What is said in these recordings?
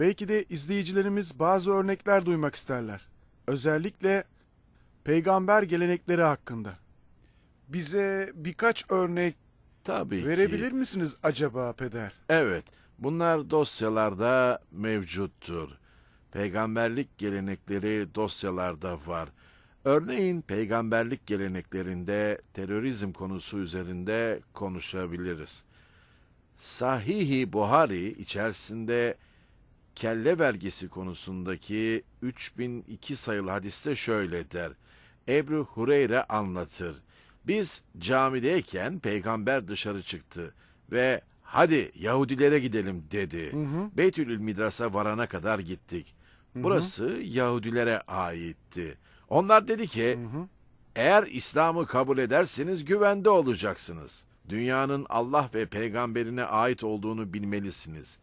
Belki de izleyicilerimiz bazı örnekler duymak isterler. Özellikle peygamber gelenekleri hakkında. Bize birkaç örnek Tabii verebilir ki. misiniz acaba peder? Evet, bunlar dosyalarda mevcuttur. Peygamberlik gelenekleri dosyalarda var. Örneğin peygamberlik geleneklerinde terörizm konusu üzerinde konuşabiliriz. Sahih-i Buhari içerisinde kelle vergisi konusundaki 3002 sayılı hadiste şöyle der. Ebru Hureyre anlatır. Biz camideyken peygamber dışarı çıktı ve hadi Yahudilere gidelim dedi. Beytül Midras'a varana kadar gittik. Burası Yahudilere aitti. Onlar dedi ki eğer İslam'ı kabul ederseniz güvende olacaksınız. Dünyanın Allah ve peygamberine ait olduğunu bilmelisiniz.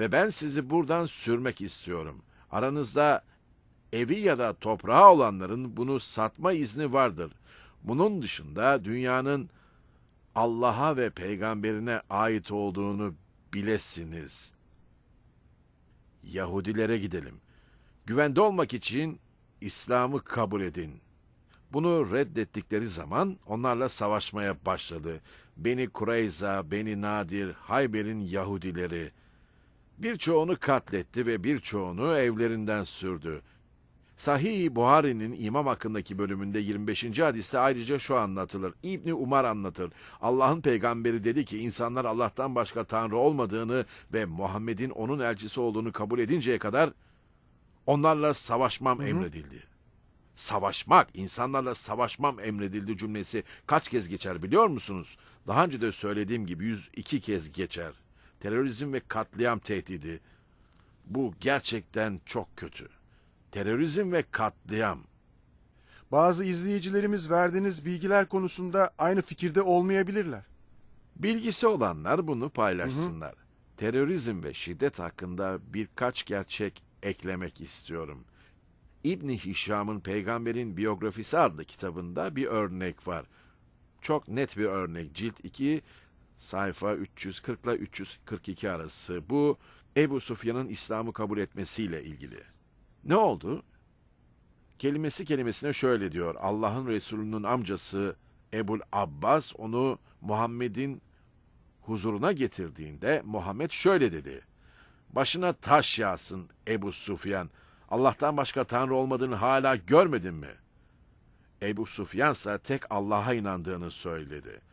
Ve ben sizi buradan sürmek istiyorum. Aranızda evi ya da toprağı olanların bunu satma izni vardır. Bunun dışında dünyanın Allah'a ve peygamberine ait olduğunu bilesiniz. Yahudilere gidelim. Güvende olmak için İslam'ı kabul edin. Bunu reddettikleri zaman onlarla savaşmaya başladı. Beni Kureyza, Beni Nadir, Hayber'in Yahudileri. Birçoğunu katletti ve birçoğunu evlerinden sürdü. Sahih Buhari'nin imam hakkındaki bölümünde 25. hadiste ayrıca şu anlatılır. İbni Umar anlatır. Allah'ın peygamberi dedi ki insanlar Allah'tan başka tanrı olmadığını ve Muhammed'in onun elçisi olduğunu kabul edinceye kadar onlarla savaşmam emredildi. Savaşmak, insanlarla savaşmam emredildi cümlesi kaç kez geçer biliyor musunuz? Daha önce de söylediğim gibi 102 kez geçer. Terörizm ve katliam tehdidi. Bu gerçekten çok kötü. Terörizm ve katliam. Bazı izleyicilerimiz verdiğiniz bilgiler konusunda aynı fikirde olmayabilirler. Bilgisi olanlar bunu paylaşsınlar. Terörizm ve şiddet hakkında birkaç gerçek eklemek istiyorum. İbni Hişam'ın Peygamberin Biyografisi adlı kitabında bir örnek var. Çok net bir örnek. Cilt 2 sayfa 340 ile 342 arası. Bu Ebu Sufyan'ın İslam'ı kabul etmesiyle ilgili. Ne oldu? Kelimesi kelimesine şöyle diyor. Allah'ın Resulü'nün amcası Ebul Abbas onu Muhammed'in huzuruna getirdiğinde Muhammed şöyle dedi. Başına taş yağsın Ebu Sufyan. Allah'tan başka tanrı olmadığını hala görmedin mi? Ebu Sufyan ise tek Allah'a inandığını söyledi.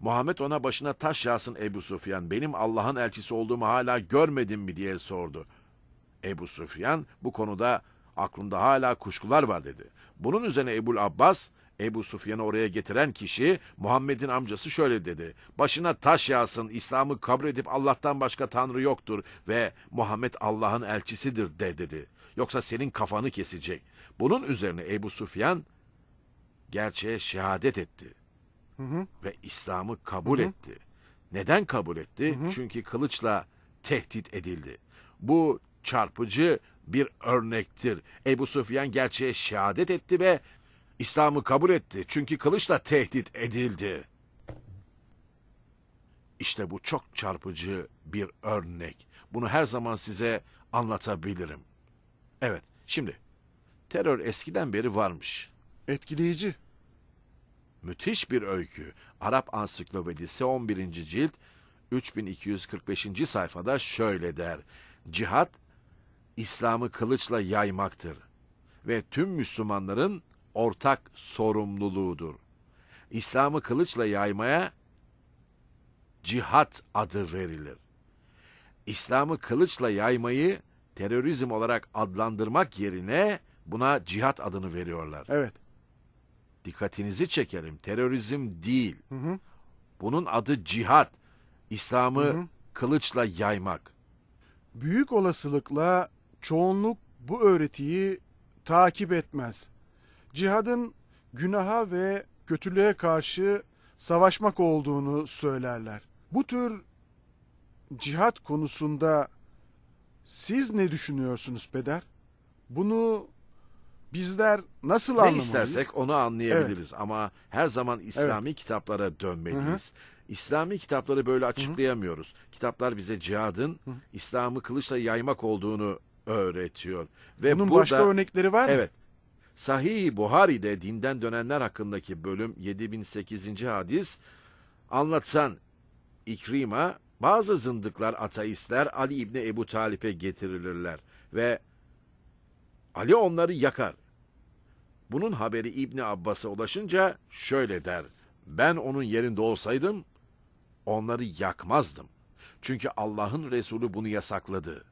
Muhammed ona başına taş yağsın Ebu Sufyan. Benim Allah'ın elçisi olduğumu hala görmedin mi diye sordu. Ebu Süfyan bu konuda aklında hala kuşkular var dedi. Bunun üzerine Ebul Abbas, Ebu Süfyan'ı oraya getiren kişi Muhammed'in amcası şöyle dedi. Başına taş yağsın, İslam'ı kabul edip Allah'tan başka tanrı yoktur ve Muhammed Allah'ın elçisidir de dedi. Yoksa senin kafanı kesecek. Bunun üzerine Ebu Süfyan gerçeğe şehadet etti ve İslam'ı kabul etti. Neden kabul etti? Çünkü kılıçla tehdit edildi. Bu çarpıcı bir örnektir. Ebu Süfyan gerçeğe şehadet etti ve İslam'ı kabul etti. Çünkü kılıçla tehdit edildi. İşte bu çok çarpıcı bir örnek. Bunu her zaman size anlatabilirim. Evet, şimdi terör eskiden beri varmış. Etkileyici. Müthiş bir öykü. Arap Ansiklopedisi 11. cilt 3245. sayfada şöyle der. Cihat İslam'ı kılıçla yaymaktır ve tüm Müslümanların ortak sorumluluğudur. İslam'ı kılıçla yaymaya cihat adı verilir. İslam'ı kılıçla yaymayı terörizm olarak adlandırmak yerine buna cihat adını veriyorlar. Evet. Dikkatinizi çekerim. Terörizm değil. Bunun adı cihat. İslam'ı kılıçla yaymak. Büyük olasılıkla çoğunluk bu öğretiyi takip etmez. Cihadın günaha ve kötülüğe karşı savaşmak olduğunu söylerler. Bu tür cihat konusunda siz ne düşünüyorsunuz peder? Bunu bizler nasıl Ne anlamalıyız? istersek onu anlayabiliriz ama her zaman İslami kitaplara dönmeliyiz. İslami kitapları böyle açıklayamıyoruz. Kitaplar bize cihadın İslam'ı kılıçla yaymak olduğunu öğretiyor. Ve Bunun burada başka örnekleri var mı? Evet. Sahih Buhari'de dinden dönenler hakkındaki bölüm 7008. hadis anlatan İkrima bazı zındıklar ateistler Ali İbni Ebu Talip'e getirilirler ve Ali onları yakar. Bunun haberi İbni Abbas'a ulaşınca şöyle der. Ben onun yerinde olsaydım onları yakmazdım. Çünkü Allah'ın Resulü bunu yasakladı.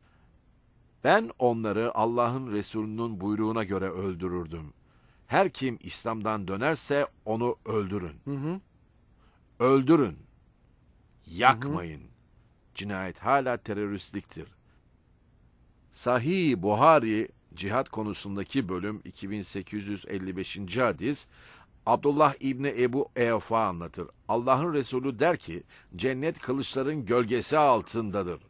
Ben onları Allah'ın Resulü'nün buyruğuna göre öldürürdüm. Her kim İslam'dan dönerse onu öldürün. Hı hı. Öldürün. Yakmayın. Cinayet hala teröristliktir. Sahih Buhari cihat konusundaki bölüm 2855. hadis Abdullah İbni Ebu Evfa anlatır. Allah'ın Resulü der ki cennet kılıçların gölgesi altındadır.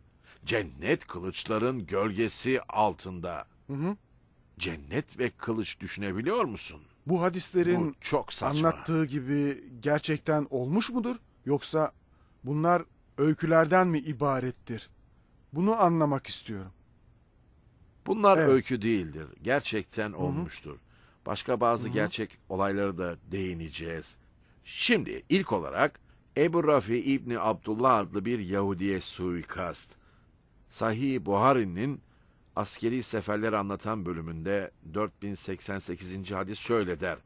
Cennet kılıçların gölgesi altında. Hı hı. Cennet ve kılıç düşünebiliyor musun? Bu hadislerin Bu çok saçma. anlattığı gibi gerçekten olmuş mudur? Yoksa bunlar öykülerden mi ibarettir? Bunu anlamak istiyorum. Bunlar Evet. öykü değildir. Gerçekten olmuştur. Başka bazı gerçek olaylara da değineceğiz. Şimdi ilk olarak Ebu Rafi İbni Abdullah adlı bir Yahudiye suikast. Sahih Buhari'nin askeri seferleri anlatan bölümünde 4088. hadis şöyle der.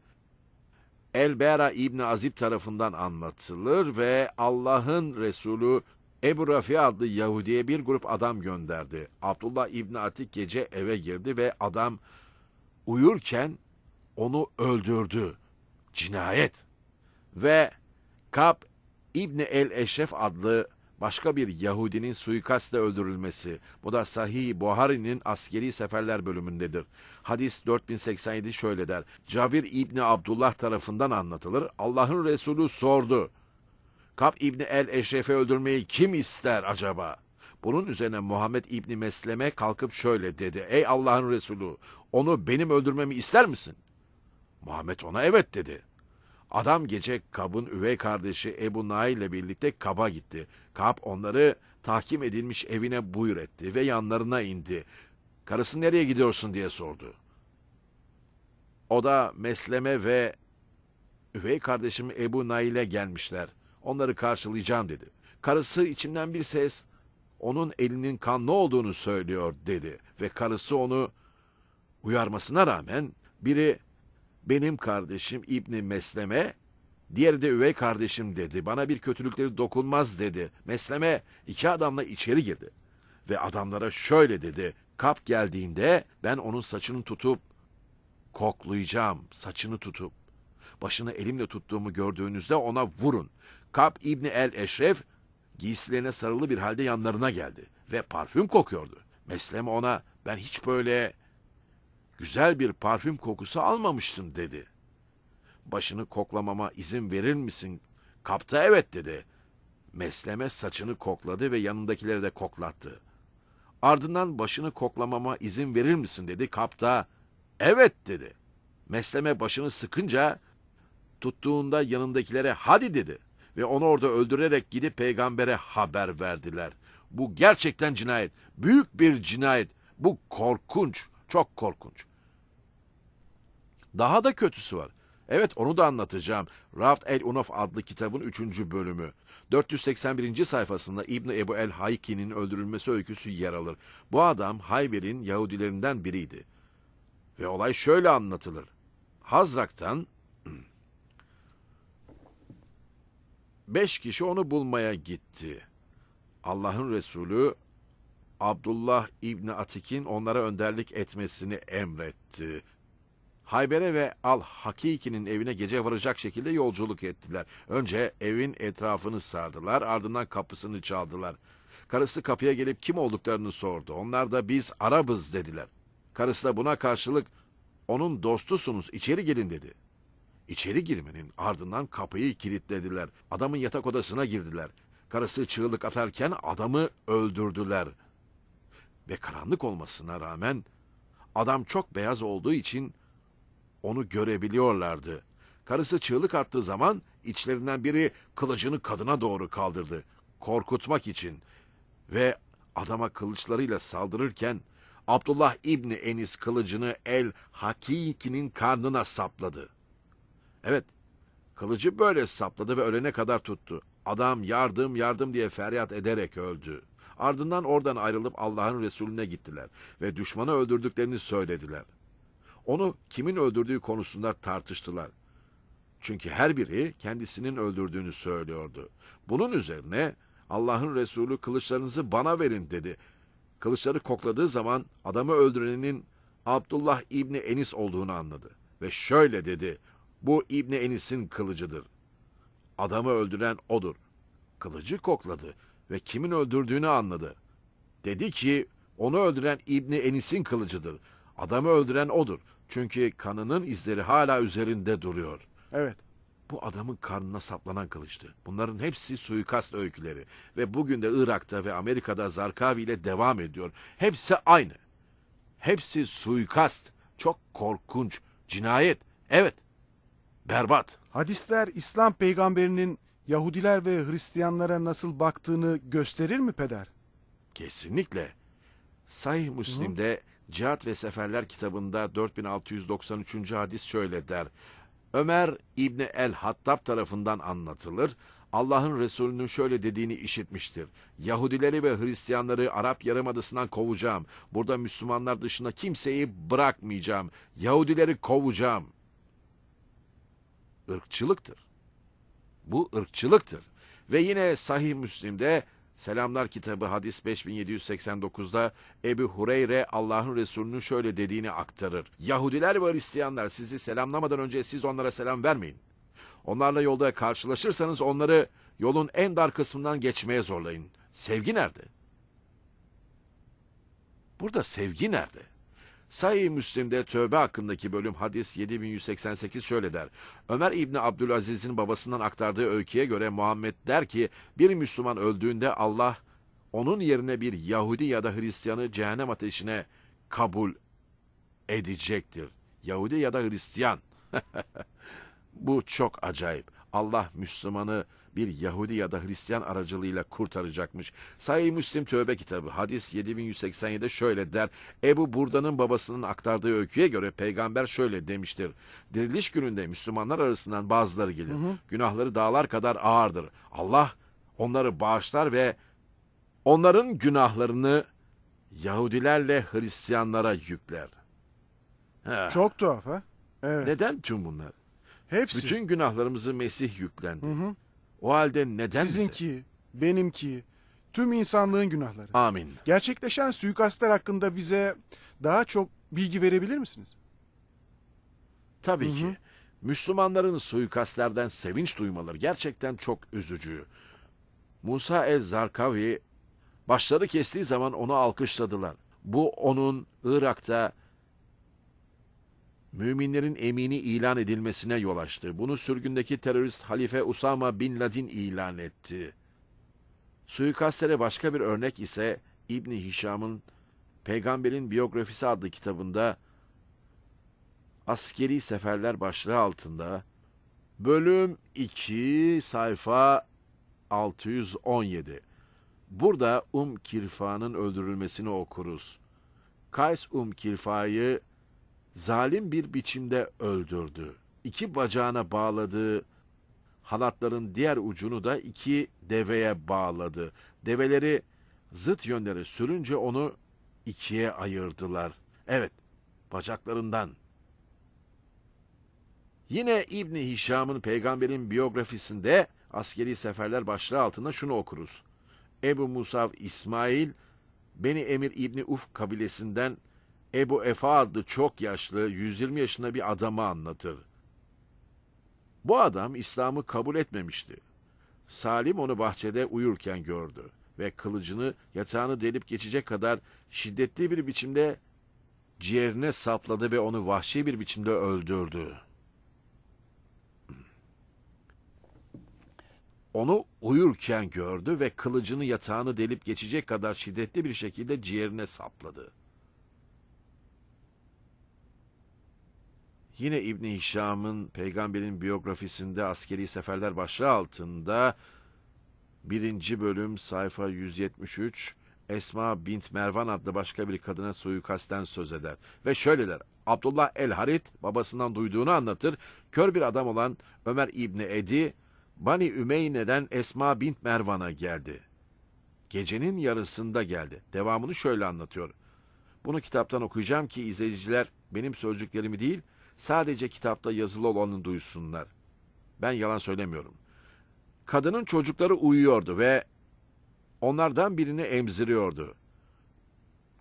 El-Bera İbni Azib tarafından anlatılır ve Allah'ın Resulü Ebu Rafi adlı Yahudi'ye bir grup adam gönderdi. Abdullah İbni Atik gece eve girdi ve adam uyurken onu öldürdü. Cinayet. Ve Kab İbni El-Eşref adlı başka bir Yahudinin suikastle öldürülmesi. Bu da Sahih Buhari'nin askeri seferler bölümündedir. Hadis 4087 şöyle der. Cabir İbni Abdullah tarafından anlatılır. Allah'ın Resulü sordu. Kab İbni El-Eşref'i öldürmeyi kim ister acaba? Bunun üzerine Muhammed İbni Mesleme kalkıp şöyle dedi. Ey Allah'ın Resulü onu benim öldürmemi ister misin? Muhammed ona evet dedi. Adam gece Kab'ın üvey kardeşi Ebu Nail ile birlikte Kab'a gitti. Kab onları tahkim edilmiş evine buyur etti ve yanlarına indi. Karısı nereye gidiyorsun diye sordu. O da Mesleme ve üvey kardeşim Ebu Nail'e gelmişler. Onları karşılayacağım dedi. Karısı içimden bir ses onun elinin kanlı olduğunu söylüyor dedi. Ve karısı onu uyarmasına rağmen biri benim kardeşim İbni Mesleme, diğeri de üvey kardeşim dedi. Bana bir kötülükleri dokunmaz dedi. Mesleme iki adamla içeri girdi. Ve adamlara şöyle dedi. Kap geldiğinde ben onun saçını tutup koklayacağım. Saçını tutup. Başını elimle tuttuğumu gördüğünüzde ona vurun. Kap İbni El Eşref giysilerine sarılı bir halde yanlarına geldi. Ve parfüm kokuyordu. Mesleme ona ben hiç böyle güzel bir parfüm kokusu almamıştım dedi. Başını koklamama izin verir misin? Kapta evet dedi. Mesleme saçını kokladı ve yanındakileri de koklattı. Ardından başını koklamama izin verir misin dedi. Kapta evet dedi. Mesleme başını sıkınca tuttuğunda yanındakilere hadi dedi. Ve onu orada öldürerek gidip peygambere haber verdiler. Bu gerçekten cinayet. Büyük bir cinayet. Bu korkunç. Çok korkunç. Daha da kötüsü var. Evet onu da anlatacağım. Raft el Unaf adlı kitabın 3. bölümü. 481. sayfasında İbn Ebu el Hayki'nin öldürülmesi öyküsü yer alır. Bu adam Hayber'in Yahudilerinden biriydi. Ve olay şöyle anlatılır. Hazrak'tan beş kişi onu bulmaya gitti. Allah'ın Resulü Abdullah İbni Atik'in onlara önderlik etmesini emretti. Hayber'e ve Al-Hakiki'nin evine gece varacak şekilde yolculuk ettiler. Önce evin etrafını sardılar, ardından kapısını çaldılar. Karısı kapıya gelip kim olduklarını sordu. Onlar da biz Arabız dediler. Karısı da buna karşılık onun dostusunuz içeri gelin dedi. İçeri girmenin ardından kapıyı kilitlediler. Adamın yatak odasına girdiler. Karısı çığlık atarken adamı öldürdüler. Ve karanlık olmasına rağmen adam çok beyaz olduğu için onu görebiliyorlardı. Karısı çığlık attığı zaman içlerinden biri kılıcını kadına doğru kaldırdı. Korkutmak için. Ve adama kılıçlarıyla saldırırken Abdullah İbni Enis kılıcını El Hakiki'nin karnına sapladı. Evet, kılıcı böyle sapladı ve ölene kadar tuttu. Adam yardım yardım diye feryat ederek öldü. Ardından oradan ayrılıp Allah'ın Resulüne gittiler ve düşmanı öldürdüklerini söylediler. Onu kimin öldürdüğü konusunda tartıştılar. Çünkü her biri kendisinin öldürdüğünü söylüyordu. Bunun üzerine Allah'ın Resulü kılıçlarınızı bana verin dedi. Kılıçları kokladığı zaman adamı öldürenin Abdullah İbni Enis olduğunu anladı. Ve şöyle dedi, bu İbni Enis'in kılıcıdır. Adamı öldüren odur. Kılıcı kokladı ve kimin öldürdüğünü anladı. Dedi ki, onu öldüren İbni Enis'in kılıcıdır. Adamı öldüren odur. Çünkü kanının izleri hala üzerinde duruyor. Evet. Bu adamın karnına saplanan kılıçtı. Bunların hepsi suikast öyküleri. Ve bugün de Irak'ta ve Amerika'da Zarkavi ile devam ediyor. Hepsi aynı. Hepsi suikast. Çok korkunç. Cinayet. Evet. Berbat. Hadisler İslam peygamberinin Yahudiler ve Hristiyanlara nasıl baktığını gösterir mi peder? Kesinlikle. Sahih Müslim'de Cihat ve Seferler kitabında 4693. hadis şöyle der. Ömer İbni el-Hattab tarafından anlatılır. Allah'ın Resulü'nün şöyle dediğini işitmiştir. Yahudileri ve Hristiyanları Arap Yarımadası'ndan kovacağım. Burada Müslümanlar dışında kimseyi bırakmayacağım. Yahudileri kovacağım. Irkçılıktır. Bu ırkçılıktır. Ve yine Sahih Müslim'de Selamlar kitabı hadis 5789'da Ebu Hureyre Allah'ın Resulü'nün şöyle dediğini aktarır. Yahudiler ve Hristiyanlar sizi selamlamadan önce siz onlara selam vermeyin. Onlarla yolda karşılaşırsanız onları yolun en dar kısmından geçmeye zorlayın. Sevgi nerede? Burada sevgi nerede? Sahih Müslim'de tövbe hakkındaki bölüm hadis 7188 şöyle der. Ömer İbni Abdülaziz'in babasından aktardığı öyküye göre Muhammed der ki bir Müslüman öldüğünde Allah onun yerine bir Yahudi ya da Hristiyanı cehennem ateşine kabul edecektir. Yahudi ya da Hristiyan. Bu çok acayip. Allah Müslümanı bir Yahudi ya da Hristiyan aracılığıyla kurtaracakmış. Sahih Müslim Tövbe kitabı hadis 7187'de şöyle der. Ebu Burda'nın babasının aktardığı öyküye göre peygamber şöyle demiştir. Diriliş gününde Müslümanlar arasından bazıları gelir. Günahları dağlar kadar ağırdır. Allah onları bağışlar ve onların günahlarını Yahudilerle Hristiyanlara yükler. Ha, Çok tuhaf ha? Evet. Neden tüm bunlar? Hepsi. Bütün günahlarımızı Mesih yüklendi. O halde neden bize? Sizinki, benimki, tüm insanlığın günahları. Amin. Gerçekleşen suikastler hakkında bize daha çok bilgi verebilir misiniz? Tabii ki. Müslümanların suikastlerden sevinç duymaları gerçekten çok üzücü. Musa el-Zarkavi başları kestiği zaman onu alkışladılar. Bu onun Irak'ta müminlerin emini ilan edilmesine yol açtı. Bunu sürgündeki terörist Halife Usama bin Laden ilan etti. Suikastlere başka bir örnek ise İbni Hişam'ın Peygamberin Biyografisi adlı kitabında Askeri Seferler başlığı altında bölüm 2 sayfa 617. Burada Um Kirfa'nın öldürülmesini okuruz. Kays Um Kirfa'yı zalim bir biçimde öldürdü. İki bacağına bağladığı halatların diğer ucunu da iki deveye bağladı. Develeri zıt yönlere sürünce onu ikiye ayırdılar. Evet, bacaklarından. Yine İbni Hişam'ın peygamberin biyografisinde askeri seferler başlığı altında şunu okuruz. Ebu Musav İsmail, Beni Emir İbni Uf kabilesinden Ebu Efa adlı çok yaşlı, 120 yaşında bir adamı anlatır. Bu adam İslam'ı kabul etmemişti. Salim onu bahçede uyurken gördü ve kılıcını yatağını delip geçecek kadar şiddetli bir biçimde ciğerine sapladı ve onu vahşi bir biçimde öldürdü. Onu uyurken gördü ve kılıcını yatağını delip geçecek kadar şiddetli bir şekilde ciğerine sapladı. Yine İbni Hişam'ın peygamberin biyografisinde askeri seferler başlığı altında birinci bölüm sayfa 173 Esma bint Mervan adlı başka bir kadına suikasten söz eder. Ve şöyle der. Abdullah el-Harit babasından duyduğunu anlatır. Kör bir adam olan Ömer İbni Edi Bani Ümeyne'den Esma bint Mervan'a geldi. Gecenin yarısında geldi. Devamını şöyle anlatıyor. Bunu kitaptan okuyacağım ki izleyiciler benim sözcüklerimi değil, sadece kitapta yazılı olanı duysunlar. Ben yalan söylemiyorum. Kadının çocukları uyuyordu ve onlardan birini emziriyordu.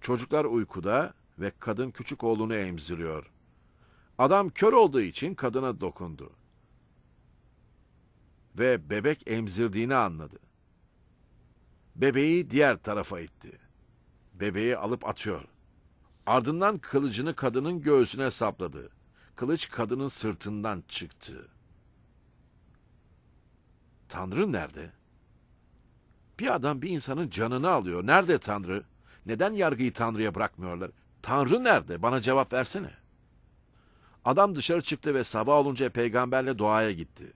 Çocuklar uykuda ve kadın küçük oğlunu emziriyor. Adam kör olduğu için kadına dokundu. Ve bebek emzirdiğini anladı. Bebeği diğer tarafa itti. Bebeği alıp atıyor. Ardından kılıcını kadının göğsüne sapladı. Kılıç kadının sırtından çıktı. Tanrı nerede? Bir adam bir insanın canını alıyor. Nerede Tanrı? Neden yargıyı Tanrı'ya bırakmıyorlar? Tanrı nerede? Bana cevap versene. Adam dışarı çıktı ve sabah olunca peygamberle doğaya gitti.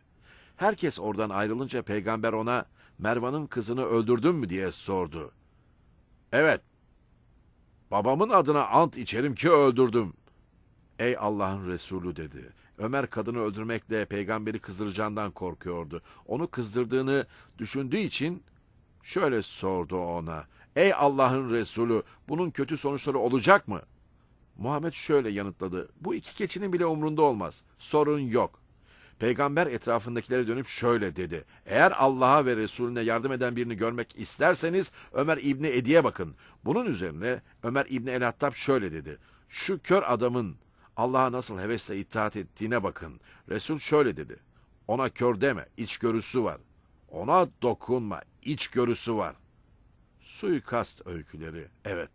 Herkes oradan ayrılınca peygamber ona Mervan'ın kızını öldürdün mü diye sordu. Evet. Babamın adına ant içerim ki öldürdüm. Ey Allah'ın Resulü dedi. Ömer kadını öldürmekle peygamberi kızdıracağından korkuyordu. Onu kızdırdığını düşündüğü için şöyle sordu ona. Ey Allah'ın Resulü bunun kötü sonuçları olacak mı? Muhammed şöyle yanıtladı. Bu iki keçinin bile umrunda olmaz. Sorun yok. Peygamber etrafındakilere dönüp şöyle dedi. Eğer Allah'a ve Resulüne yardım eden birini görmek isterseniz Ömer İbni Edi'ye bakın. Bunun üzerine Ömer İbni El-Hattab şöyle dedi. Şu kör adamın Allah'a nasıl hevesle itaat ettiğine bakın. Resul şöyle dedi. Ona kör deme, içgörüsü var. Ona dokunma, içgörüsü var. Suikast öyküleri, evet.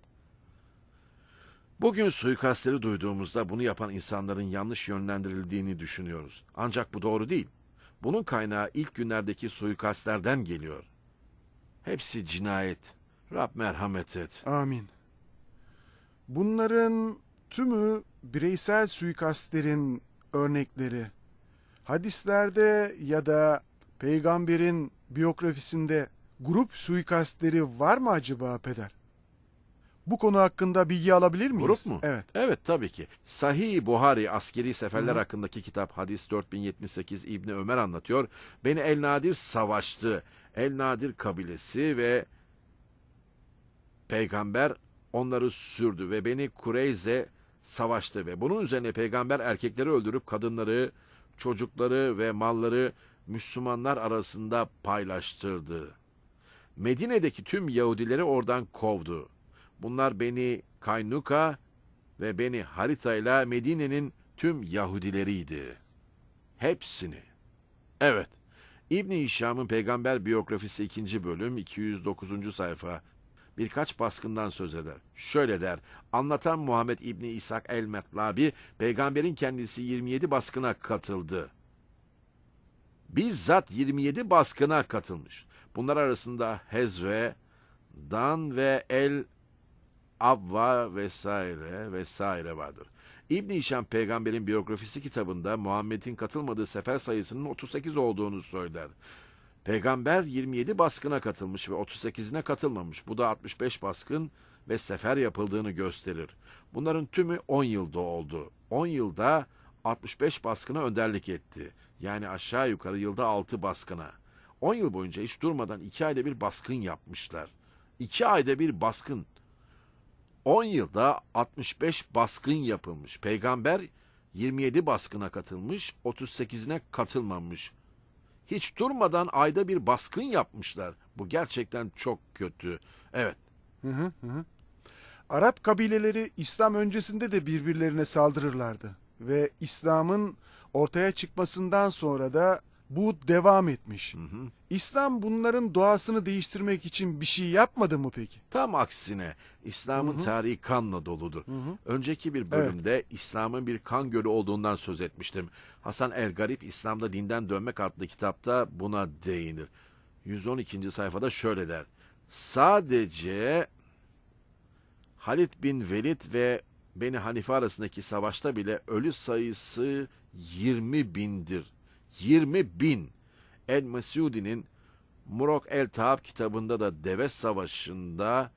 Bugün suikastleri duyduğumuzda bunu yapan insanların yanlış yönlendirildiğini düşünüyoruz. Ancak bu doğru değil. Bunun kaynağı ilk günlerdeki suikastlerden geliyor. Hepsi cinayet. Rab merhamet et. Amin. Bunların tümü bireysel suikastlerin örnekleri. Hadislerde ya da peygamberin biyografisinde grup suikastleri var mı acaba peder? Bu konu hakkında bilgi alabilir miyiz? Grup mu? Evet. Evet tabii ki. Sahih Buhari askeri seferler hakkındaki kitap hadis 4078 İbni Ömer anlatıyor. Beni El Nadir savaştı. El Nadir kabilesi ve peygamber onları sürdü ve beni Kureyze savaştı ve bunun üzerine peygamber erkekleri öldürüp kadınları, çocukları ve malları Müslümanlar arasında paylaştırdı. Medine'deki tüm Yahudileri oradan kovdu. Bunlar Beni Kaynuka ve Beni Harita Medine'nin tüm Yahudileriydi. Hepsini. Evet. İbni Hişam'ın peygamber biyografisi 2. bölüm 209. sayfa birkaç baskından söz eder. Şöyle der. Anlatan Muhammed İbni İshak el-Metlabi peygamberin kendisi 27 baskına katıldı. Bizzat 27 baskına katılmış. Bunlar arasında Hezve, Dan ve El Avva vesaire vesaire vardır. İbn Hişam peygamberin biyografisi kitabında Muhammed'in katılmadığı sefer sayısının 38 olduğunu söyler. Peygamber 27 baskına katılmış ve 38'ine katılmamış. Bu da 65 baskın ve sefer yapıldığını gösterir. Bunların tümü 10 yılda oldu. 10 yılda 65 baskına önderlik etti. Yani aşağı yukarı yılda 6 baskına. 10 yıl boyunca hiç durmadan 2 ayda bir baskın yapmışlar. 2 ayda bir baskın. 10 yılda 65 baskın yapılmış. Peygamber 27 baskına katılmış, 38'ine katılmamış. Hiç durmadan ayda bir baskın yapmışlar. Bu gerçekten çok kötü. Evet, Hı hı hı. Arap kabileleri İslam öncesinde de birbirlerine saldırırlardı ve İslam'ın ortaya çıkmasından sonra da bu devam etmiş. İslam bunların doğasını değiştirmek için bir şey yapmadı mı peki? tam aksine İslam'ın tarihi kanla doludur. Önceki bir bölümde İslam'ın bir kan gölü olduğundan söz etmiştim. Hasan el Garip İslam'da dinden dönmek adlı kitapta buna değinir. 112. sayfada şöyle der. Sadece Halid bin Velid ve Beni Hanife arasındaki savaşta bile ölü sayısı 20 bindir. 20 bin. El Mesudi'nin Murok El Taab kitabında da Deve Savaşı'nda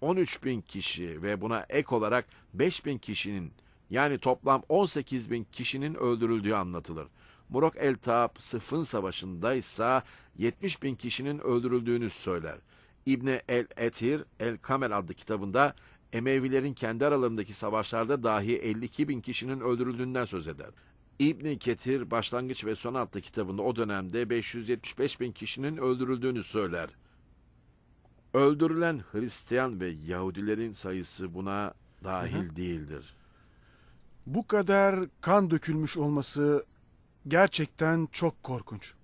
13 bin kişi ve buna ek olarak 5 bin kişinin yani toplam 18 bin kişinin öldürüldüğü anlatılır. Murok El Taab Sıfın Savaşı'nda ise 70 bin kişinin öldürüldüğünü söyler. İbni El Etir El Kamel adlı kitabında Emevilerin kendi aralarındaki savaşlarda dahi 52 bin kişinin öldürüldüğünden söz eder. İbni Ketir Başlangıç ve Son adlı kitabında o dönemde 575 bin kişinin öldürüldüğünü söyler. Öldürülen Hristiyan ve Yahudilerin sayısı buna dahil değildir. Bu kadar kan dökülmüş olması gerçekten çok korkunç.